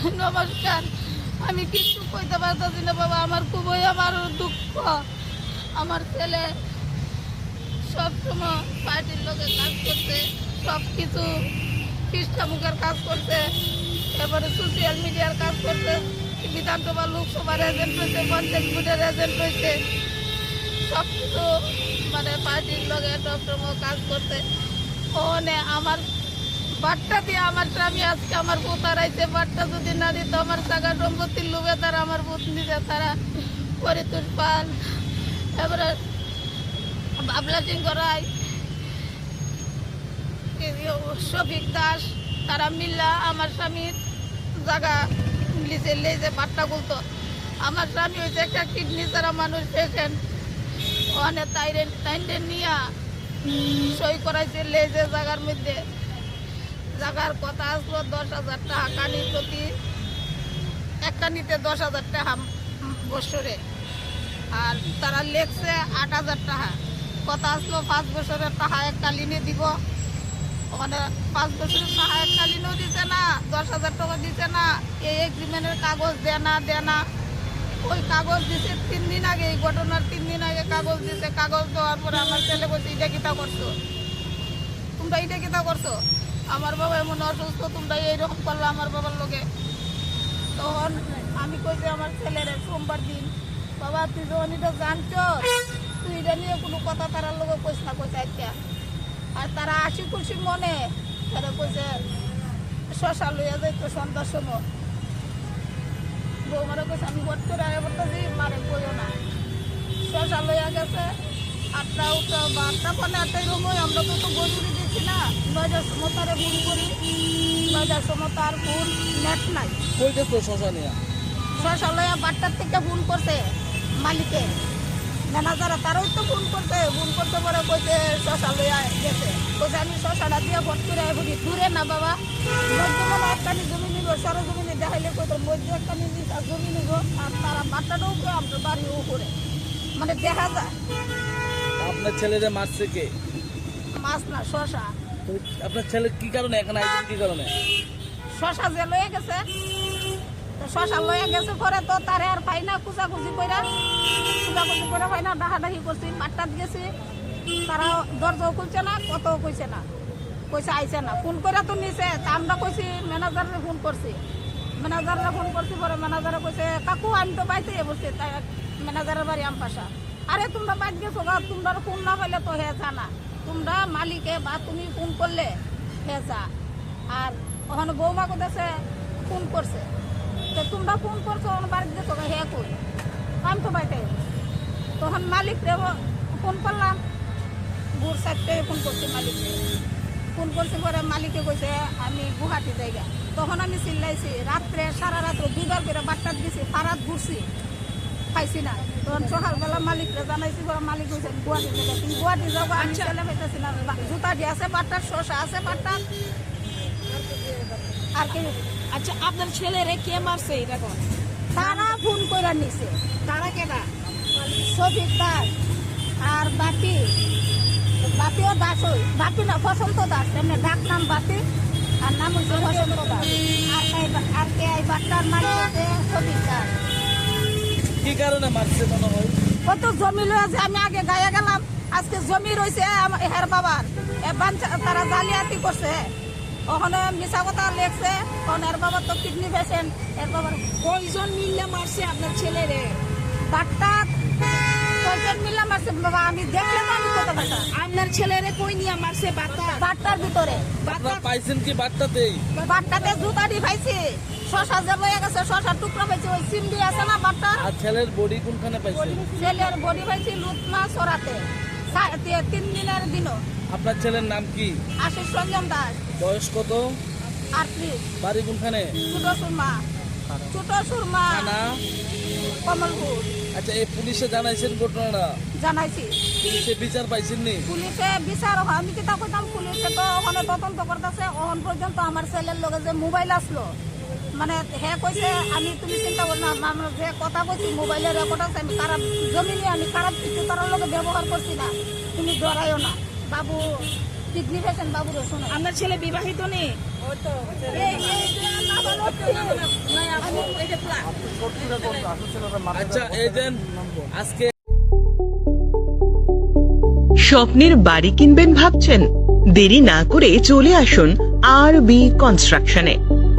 নমস্কার। আমি কিচ্ছু কইতে পারতেছি না বাবা, আমার খুবই আমার দুঃখ। আমার ছেলে সবসময় পার্টির লোকে কাজ করতে সব কিছু খ্রিস্টামুখের কাজ করতে এরপরে সোশ্যাল মিডিয়ার কাজ করতে বিধানসভা, লোকসভার এজেন্ট হয়েছে, পঞ্চায়েত বোর্ডের এজেন্ট হয়েছে সব কিছু মানে পার্টির লোকে সবসময় কাজ করতে ওখানে আমার বাট্টা দিয়ে আমার স্বামী আজকে আমার ভূত হারাইছে বাট্টা যদি না দিত আমার জায়গা সম্পত্তির লোভে তারা আমার ভূত নিতে তারা পরিতুষ পাল। এবারে বাবলা সিং রায় শফিক দাস, তারা মিল্লা আমার স্বামীর জায়গা লিজে লেজে বাট্টা গুলতো। আমার স্বামী হয়েছে একটা কিডনি ছাড়া মানুষ পেশেন্ট ওখানে তাইরে তাইরে নিয়া সই করাইছে লেজে জায়গার মধ্যে। জায়গার কথা আসলো, দশ হাজার টাকা কানি প্রতি। এক কানিতে দশ হাজার টাকা বছরে। আর তারা লেখছে আট হাজার টাকা। কথা আসলো, পাঁচ বছরের টাকা এক কালিনে দিব। ওখানে পাঁচ বছরের টাকা এক কালিনেও দিছে না, দশ হাজার টাকা দিছে না। এই এগ্রিমেন্টের কাগজ দেয় না দেয় না। ওই কাগজ দিছে তিন দিন আগে, এই ঘটনার তিন দিন আগে কাগজ দিছে। কাগজ দেওয়ার পরে আমার ছেলে বলছে, এটা কিতা করছ? তোমরা এটা কিতা করছ? আমার বাবা এমন অসুস্থ, তোমরা এইরকম করল আমার বাবার লোকে তখন আমি কইছি আমার ছেলের সোমবার দিন, বাবা, তুই যখন এটা জানছ তুই এটা নিয়ে কোনো কথা তারার লোকে কইস না, কইস আর তারা আশি খুশি মনে, তারা কইছে, শশা লইয়া যাইতো সন্ধ্যার সময়। বৌমারা কইছে, আমি ভোট করে আগে বলতেছি, মারে কইও না। শশা লইয়া গেছে, আটটা, উঠটা, বা আটটা পরে আটটাই সময় আমরা তো তো দিচ্ছি না নয়টার সময় তারে ফোন করি নয়টার সময় তার ফোন নেট নাই কই গেছো শশা নিয়া শশা লইয়া বাট্টার থেকে ফোন করছে মালিকে ম্যানেজার তারাও তো ফোন করছে ফোন করতে পরে কইছে শশা লইয়া গেছে কইছে আমি শশাটা দিয়ে ভোট করে বলি দূরে না বাবা মধ্যে মানে একখানি জমি নিব সরো জমি নিয়ে দেখাইলে কইতো মধ্যে একখানি জমি নিব আর তারা বাট্টাটাও উপরে আমরা বাড়িও উপরে মানে দেখা যায় আপনার ছেলেরে মারছে কে? মাছ না শশা আপনার ছেলে কি কারণে এখানে আইছেন কি কারণে? শশা যে লয়ে গেছে তো শশা লয়ে গেছে পরে তো তারে আর পাই না কুচাকুচি কইরা। কুচাকুচি করে পাই না ডাহাডাহি করছি মাঠটাত গেছি। তারা দরজাও খুলছে না কতও কইছে না। কইছে আইছে না ফোন করে তো নিছে তা আমরা কইছি ম্যানেজারে ফোন করছি। ম্যানেজারে ফোন করছি পরে ম্যানেজারে কইছে কাকু আমি তো বাইতে বসছি তাই ম্যানেজারের বাড়ি আম পাশা। আরে তোমরা বাইত গেছো তোমরা ফোন না পাইলে তো হে জানা। তোমরা মালিকে বা তুমি ফোন করলে যা আর ওখানে বৌমা কোথাছে ফোন করছে। তো তোমরা ফোন করছ ওখানে বাড়িতে গেছো গা, হে কই? আমি তো বাইতে তখন মালিক রে ফোন করলাম। ভোর চারটে ফোন করছি মালিককে। ফোন করছি পরে মালিকে কইছে আমি গুহাটি জায়গা তখন আমি চিল্লাইছি রাত্রে সারা রাত্রে দুইবার করে বাট্টাত দিছি ফারাত ঘুরছি। পাইছি না তখন সকালবেলা মালিকরে জানাইছি পরে মালিক আমি গুয়াহাটি জায়গা তুমি গুয়াহাটি যাব আমি ছেলে পাইতেছি না জুতা দিয়ে আছে বাট্টার শসা আছে বাট্টার আর কি? আচ্ছা আপনার ছেলেরে কে মারছে কোন তারা ফোন করে নিছে। তারা কেনা সফিক দাস আর বাপি। বাপিও দাস ওই। বাপি না বসন্ত দাস। এমনি ডাক নাম বাপি আর নাম হচ্ছে বসন্ত দাস। আর আর কে এই বাচ্চার মালিক সফিক দাস। কি কারণে মারছে মনে হয়? কত জমি লয়ে যে আমি আগে গায়ে গেলাম আজকে জমি রয়েছে হের বাবার। তারা জালিয়াতি করছে। ওখানে মিশা কথা লেখছে কারণ এর বাবার তো কিডনি পেশেন্ট এর বাবার কয়জন মিললে মারছে আপনার ছেলেরে? বাট্টা কয়জন মিলাম আছে বাবা আমি দেখলে তো আমি কথা বাটা আপনার ছেলেরে কই নিয়ে মারছে বাতা বাট্টার ভিতরে। আপনার পাইছেন কি বার্তাতেই বাট্টাতে জুতা দি পাইছি শশা যে লয়ে গেছে শশার টুকরা পাইছি ওই সিমডি আছে না বাট্টা আর ছেলের বডি কোনখানে পাইছেন ছেলের বডি পাইছি লুতনা সরাতে। তি- তিন দিনের দিনও। আপনার ছেলের নাম কি? আশিস রঞ্জন দাস। বয়স কত? আটত্রিশ। বাড়ি কোনখানে? ছোট সুরমা। ছোট সুরমা। কমলপুর। আচ্ছা এই পুলিশে জানাইছেন ঘটনাটা? জানাইছি। পুলিশে বিচার পাইছেন নি পুলিশে বিচার আমি কিতা কইতাম পুলিশে তো ওখানে তদন্ত করতেছে। ওখান পর্যন্ত আমার ছেলের লগে যে মোবাইল আসলো মানে হে কইছে আমি তুমি চিন্তা কর না আমরা যে কথা কইছি মোবাইলের রেকর্ড আছে আমি খারাপ জমি নিয়ে আমি খারাপ কিছু তার লগে ব্যবহার করছি না তুমি ডরাইও না। বাবু কিডনি পেশেন্ট বাবু শোনো আপনার ছেলে বিবাহিত নেই? আচ্ছা স্বপ্নের বাড়ি কিনবেন ভাবছেন? দেরি না করে চলে আসুন আর বি কনস্ট্রাকশনে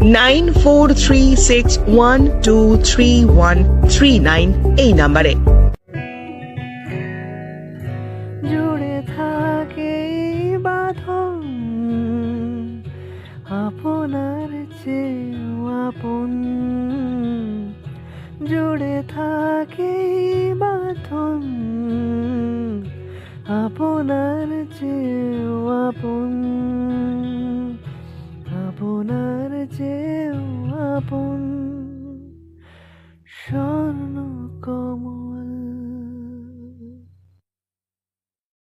nine four three six one two three one three nine এই নাম্বারে। জুড়ে থাকে বাঁধন, আপনার চেয়েও আপন। জুড়ে থাকে বাঁধন, আপনার চেয়েও আপন।